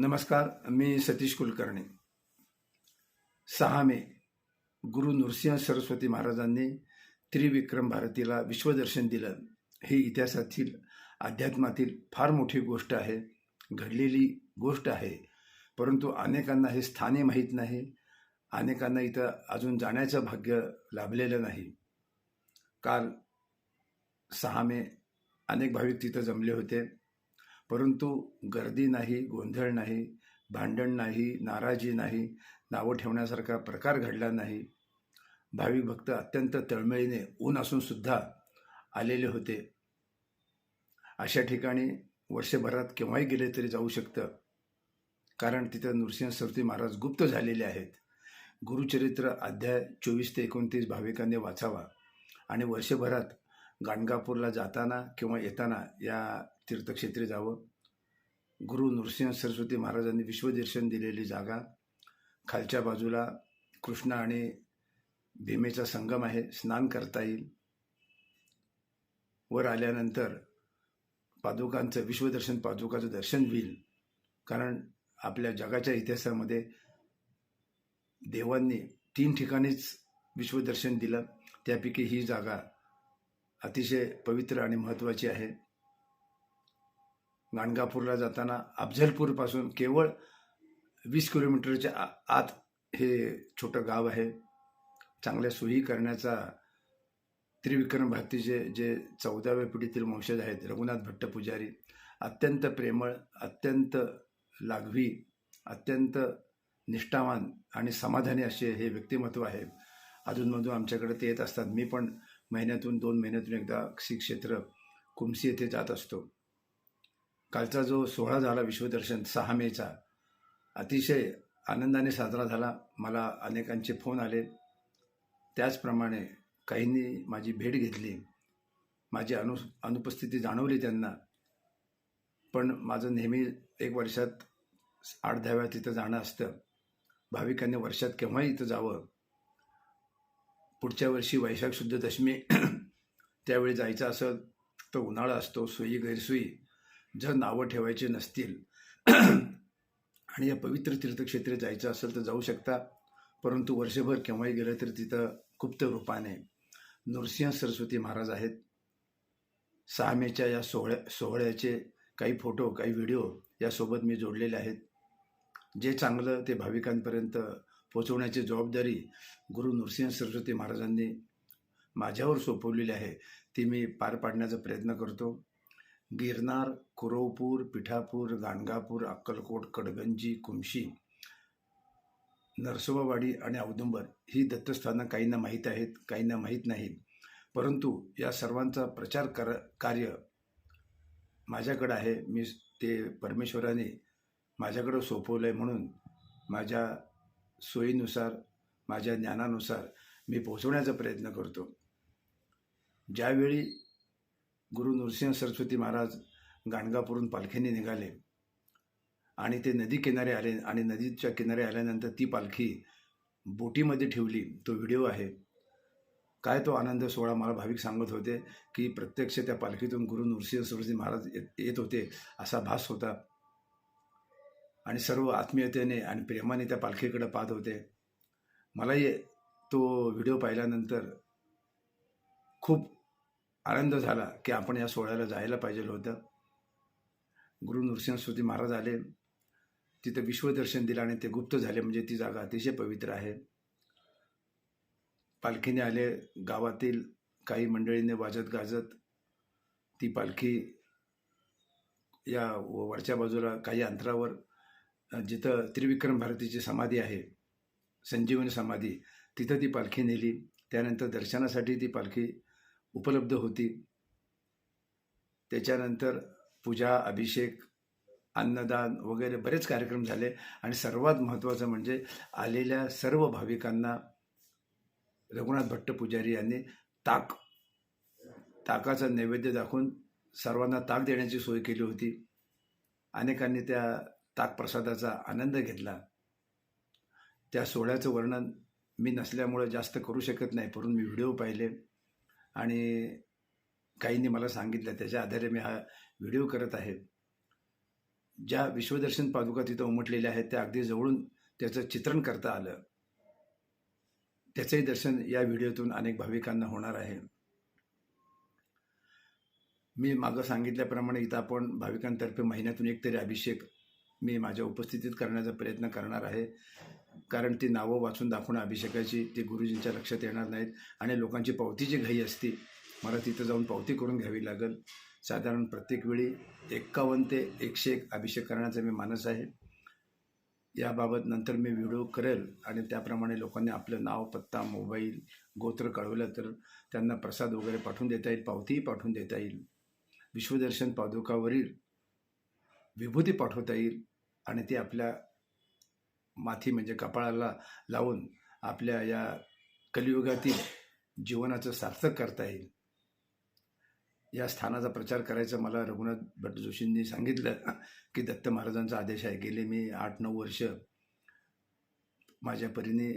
नमस्कार मी सतीश कुलकर्णी. सहा मे गुरु नृसिंह सरस्वती महाराजांनी त्रिविक्रम भारतीला विश्वदर्शन दिलं. ही इतिहासातील अध्यात्मातील फार मोठी गोष्ट आहे घडलेली गोष्ट आहे. परंतु अनेकांना हे स्थाने माहीत नाही अनेकांना इथं अजून जाण्याचं भाग्य लाभलेलं नाही. काल सहा मे अनेक भाविक तिथं जमले होते. परंतु गर्दी नाही गोंधळ नाही भांडण नाही नाराजी नाही नावं ठेवण्यासारखा प्रकार घडला नाही. भाविक भक्त अत्यंत तळमळीने ऊन असूनसुद्धा आलेले होते. अशा ठिकाणी वर्षभरात केव्हाही गेले तरी जाऊ शकतं. कारण तिथं नृसिंह सरस्वती महाराज गुप्त झालेले आहेत. गुरुचरित्र अध्याय चोवीस ते एकोणतीस भाविकांनी वाचावा. आणि वर्षभरात गाणगापूरला जाताना किंवा येताना या तीर्थक्षेत्री जावं. गुरु नृसिंह सरस्वती महाराजांनी विश्वदर्शन दिलेली जागा. खालच्या बाजूला कृष्णा आणि भीमेचा संगम आहे. स्नान करता येईल. वर आल्यानंतर पादुकांचं विश्वदर्शन पादुकाचं दर्शन होईल. कारण आपल्या जगाच्या इतिहासामध्ये देवांनी तीन ठिकाणीच विश्वदर्शन दिलं. त्यापैकी ही जागा अतिशय पवित्र आणि महत्त्वाची आहे. गाणगापूरला जाताना अफझलपूरपासून केवळ वीस किलोमीटरच्या आ आत हे छोटं गाव आहे. चांगल्या सोयी करण्याचा त्रिविक्रम भारतीचे जे चौदाव्या पिढीतील वंशज आहेत रघुनाथ भट्ट पुजारी अत्यंत प्रेमळ अत्यंत लाघवी अत्यंत निष्ठावान आणि समाधानी असे हे व्यक्तिमत्व आहे. अधूनमधून आमच्याकडे ते येत असतात. मी पण महिन्यातून दोन महिन्यातून एकदा श्री क्षेत्र कुमसी येथे जात असतो. कालचा जो सोहळा झाला विश्वदर्शन सहा मेचा अतिशय आनंदाने साजरा झाला. मला अनेकांचे फोन आले. त्याचप्रमाणे काहींनी माझी भेट घेतली. माझी अनु अनुपस्थिती जाणवली त्यांना. पण माझं नेहमी एक वर्षात आठ दहा वेळा तिथं जाणं असतं. भाविकांनी वर्षात केव्हाही इथं जावं. पुढच्या वर्षी वैशाख शुद्ध दशमी त्यावेळी जायचं असं तर उन्हाळा असतो सोयी गैरसोयी. जर नावं ठेवायची नसतील. आणि या पवित्र तीर्थक्षेत्री जायचं असेल तर जाऊ शकता. परंतु वर्षभर केव्हाही गेलं तर तिथं गुप्त रूपाने नृसिंह सरस्वती महाराज आहेत. सहामेच्या या सोहळ्या सोहळ्याचे काही फोटो काही व्हिडिओ यासोबत मी जोडलेले आहेत. जे चांगलं ते भाविकांपर्यंत पोचवण्याची जबाबदारी गुरु नृसिंह सरस्वती महाराजांनी माझ्यावर सोपवलेली आहे ती मी पार पाडण्याचा प्रयत्न करतो. गिरनार कुरवपूर पिठापूर गाणगापूर अक्कलकोट कडगंजी कुमशी नरसोबावाडी आणि औदुंबर ही दत्तस्थानं काहींना माहीत आहेत काहींना माहीत नाहीत. परंतु या सर्वांचा प्रचार कर कार्य माझ्याकडं आहे. मी ते परमेश्वराने माझ्याकडं सोपवलं आहे म्हणून माझ्या सोयीनुसार माझ्या ज्ञानानुसार मी पोचवण्याचा प्रयत्न करतो. ज्यावेळी गुरु नृसिंह सरस्वती महाराज गाणगापूरून पालखीने निघाले. आणि ते नदी किनारे आले आणि नदीच्या किनारे आल्यानंतर ती पालखी बोटीमध्ये ठेवली. तो व्हिडिओ आहे. काय तो आनंद सोहळा मला भाविक सांगत होते की प्रत्यक्ष त्या पालखीतून गुरु नृसिंह सरस्वती महाराज येत येत होते असा भास होता. आणि सर्व आत्मीयतेने आणि प्रेमाने त्या पालखीकडे पाहत होते. मलाही तो व्हिडिओ पाहिल्यानंतर खूप आनंद झाला की आपण या सोहळ्याला जायला पाहिजे होतं. गुरु नृसिंह महाराज आले. तिथं विश्वदर्शन दिलं आणि ते गुप्त झाले. म्हणजे ती जागा अतिशय पवित्र आहे. पालखीने आले. गावातील काही मंडळीने वाजत गाजत ती पालखी या वरच्या बाजूला काही अंतरावर जिथं त्रिविक्रम भारतीची समाधी आहे संजीवनी समाधी तिथं ती पालखी नेली. त्यानंतर दर्शनासाठी ती पालखी उपलब्ध होती त्याच्यानंतर पूजा अभिषेक अन्नदान वगैरे बरेच कार्यक्रम झाले आणि सर्वात महत्त्वाचं म्हणजे आलेल्या सर्व भाविकांना रघुनाथ भट्ट पुजारी यांनी ताक ताकाचा नैवेद्य दाखवून सर्वांना ताक देण्याची सोय केली होती. अनेकांनी त्या ताक प्रसादाचा आनंद घेतला. त्या सोहळ्याचं वर्णन मी नसल्यामुळे जास्त करू शकत नाही परंतु मी व्हिडिओ पाहिले. आणि काहींनी मला सांगितलं त्याच्या आधारे मी हा व्हिडिओ करत आहे. ज्या विश्वदर्शन पादुका तिथं उमटलेल्या आहेत त्या अगदी जवळून त्याचं चित्रण करता आलं. त्याचंही दर्शन या व्हिडिओतून अनेक भाविकांना होणार आहे. मी मागं सांगितल्याप्रमाणे इथं आपण भाविकांतर्फे महिन्यातून एक तरी अभिषेक मी माझ्या उपस्थितीत करण्याचा प्रयत्न करणार आहे. कारण ती नावं वाचून दाखवणं अभिषेकाची ती गुरुजींच्या लक्षात येणार नाहीत आणि लोकांची पावतीची घाई असती मला तिथं जाऊन पावती करून घ्यावी लागेल. साधारण प्रत्येक वेळी एक्कावन्न ते एकशे एक अभिषेक करण्याचा मी मानस आहे. याबाबत नंतर मी व्हिडिओ करेल आणि त्याप्रमाणे लोकांनी आपलं नाव पत्ता मोबाईल गोत्र कळवलं तर त्यांना प्रसाद वगैरे पाठवून देता येईल पावतीही पाठवून देता येईल. विश्वदर्शन पादुकावरील विभूती पाठवता येईल आणि ते आपल्या माथी म्हणजे कपाळाला लावून आपल्या या कलियुगातील जीवनाचं सार्थक करता येईल. या स्थानाचा प्रचार करायचा मला रघुनाथ भट जोशींनी सांगितलं की दत्त महाराजांचा आदेश आहे. गेले मी आठ नऊ वर्ष माझ्या परीने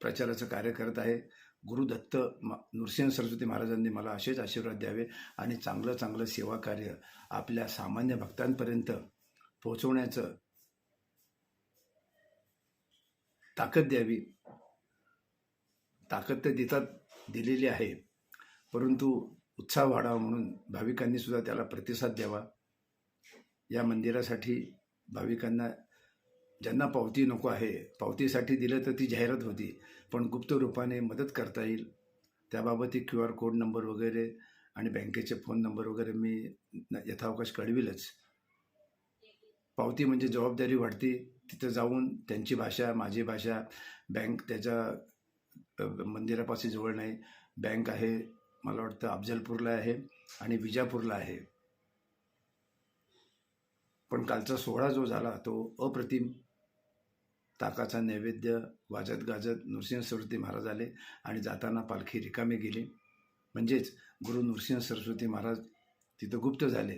प्रचाराचं कार्य करत आहे. गुरुदत्त म नृसिंह सरस्वती महाराजांनी मला असेच आशीर्वाद द्यावे आणि चांगलं चांगलं सेवा कार्य आपल्या सामान्य भक्तांपर्यंत पोहोचवण्याचं ताकद द्यावी. ताकद तर देतात दिलेली आहे. परंतु उत्साह वाढावा म्हणून भाविकांनी सुद्धा त्याला प्रतिसाद द्यावा. या मंदिरासाठी भाविकांना ज्यांना पावती नको आहे पावतीसाठी दिलं तर ती जाहिरात होती पण गुप्त रूपाने मदत करता येईल. त्याबाबत एक क्यू आर कोड नंबर वगैरे आणि बँकेचे फोन नंबर वगैरे मी यथावकाश कळविलच. पावती म्हणजे जबाबदारी वाढती. तिथं जाऊन त्यांची भाषा माझी भाषा बँक त्याच्या मंदिरापाशी जवळ नाही. बँक आहे मला वाटतं अफजलपूरला आहे आणि विजापूरला आहे. पण कालचा सोहळा जो झाला तो अप्रतिम ताकाचा नैवेद्य वाजत गाजत नृसिंह सरस्वती महाराज आले आणि जाताना पालखी रिकामी गेली. म्हणजेच गुरु नृसिंह सरस्वती महाराज तिथं गुप्त झाले.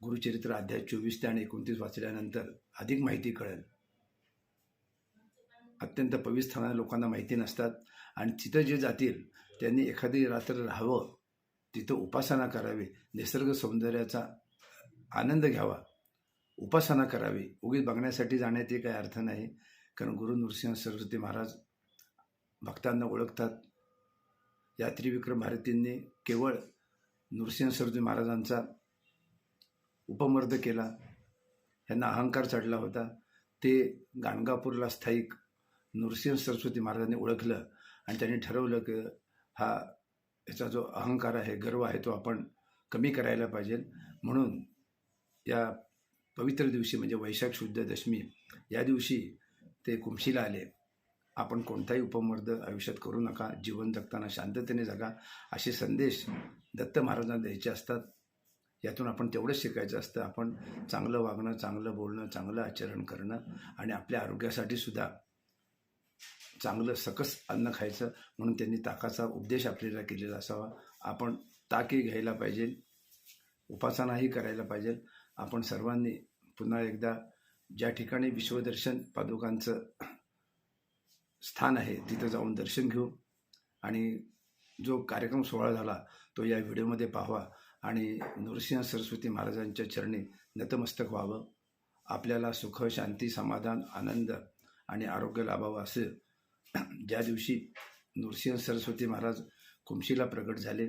गुरुचरित्र अध्याय चोवीस ते आणि एकोणतीस वाचल्यानंतर अधिक माहिती कळेल. अत्यंत पवित्र स्थानं लोकांना माहिती नसतात. आणि तिथं जे जातील त्यांनी एखादी रात्र राहावं. तिथं उपासना करावी. निसर्ग सौंदर्याचा आनंद घ्यावा. उपासना करावी. उगीच बघण्यासाठी जाण्यात काही अर्थ नाही. कारण गुरु नृसिंह सरस्वती महाराज भक्तांना ओळखतात. या त्रिविक्रम भारतींनी केवळ नृसिंह सरस्वती महाराजांचा उपमर्द केला. यांना अहंकार चढला होता. ते गाणगापूरला स्थायिक नृसिंह सरस्वती महाराजांनी ओळखलं आणि त्यांनी ठरवलं की हा याचा जो अहंकार आहे गर्व आहे तो आपण कमी करायला पाहिजे. म्हणून या पवित्र दिवशी म्हणजे वैशाख शुद्ध दशमी या दिवशी ते कुमशीला आले. आपण कोणताही उपमर्द आयुष्यात करू नका जीवन जगताना शांततेने जगा. असे संदेश दत्त महाराजांना द्यायचे असतात. यातून आपण तेवढंच शिकायचं असतं. आपण चांगलं वागणं चांगलं बोलणं चांगलं आचरण करणं आणि आपल्या आरोग्यासाठी सुद्धा चांगलं सकस अन्न खायचं म्हणून त्यांनी ताकाचा उपदेश आपल्याला केलेला असावा. आपण ताकही घ्यायला पाहिजे. उपासनाही करायला पाहिजे. आपण सर्वांनी पुन्हा एकदा ज्या ठिकाणी विश्वदर्शन पादुकांचं स्थान आहे तिथं जाऊन दर्शन घेऊ. आणि जो कार्यक्रम सोहळा झाला तो या व्हिडिओमध्ये पाहावा. आणि नृसिंह सरस्वती महाराजांच्या चरणी नतमस्तक व्हावं. आपल्याला सुख शांती समाधान आनंद आणि आरोग्य लाभावं असे ज्या दिवशी नृसिंह सरस्वती महाराज कुमशीला प्रगट झाले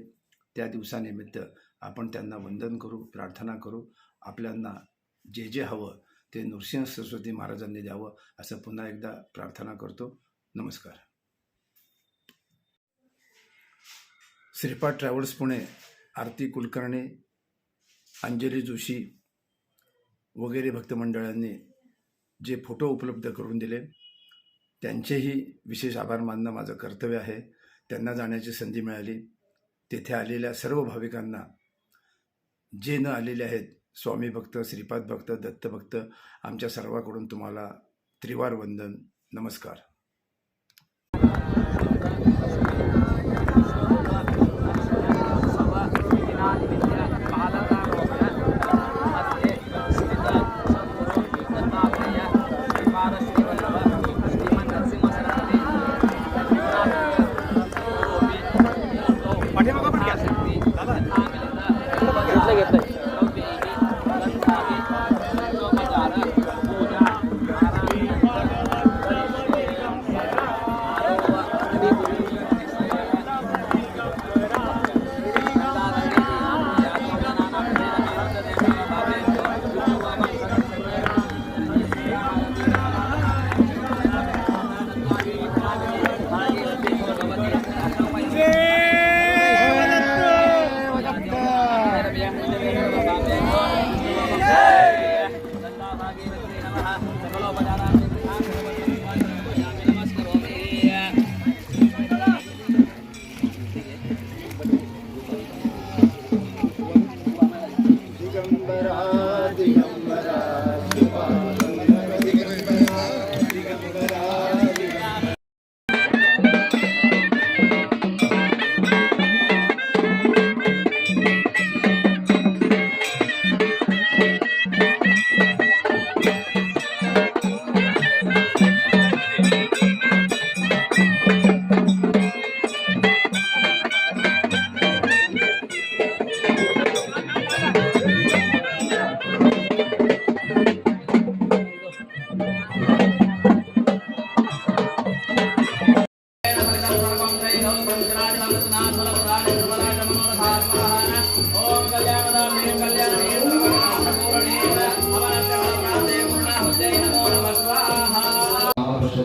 त्या दिवसानिमित्त आपण त्यांना वंदन करू प्रार्थना करू आपल्यांना जे जे हवं ते नृसिंह सरस्वती महाराजांनी द्यावं असं पुन्हा एकदा प्रार्थना करतो. नमस्कार. श्रीपाद ट्रॅव्हल्स पुणे आरती कुलकर्णी अंजली जोशी वगैरे भक्तमंडळांनी जे फोटो उपलब्ध करून दिले त्यांचेही विशेष आभार मानणं माझं कर्तव्य आहे. त्यांना जाण्याची संधी मिळाली. तेथे आलेल्या सर्व भाविकांना जे न आलेले आहेत स्वामी भक्त श्रीपाद भक्त दत्तभक्त आमच्या सर्वांकडून तुम्हाला त्रिवार वंदन. नमस्कार.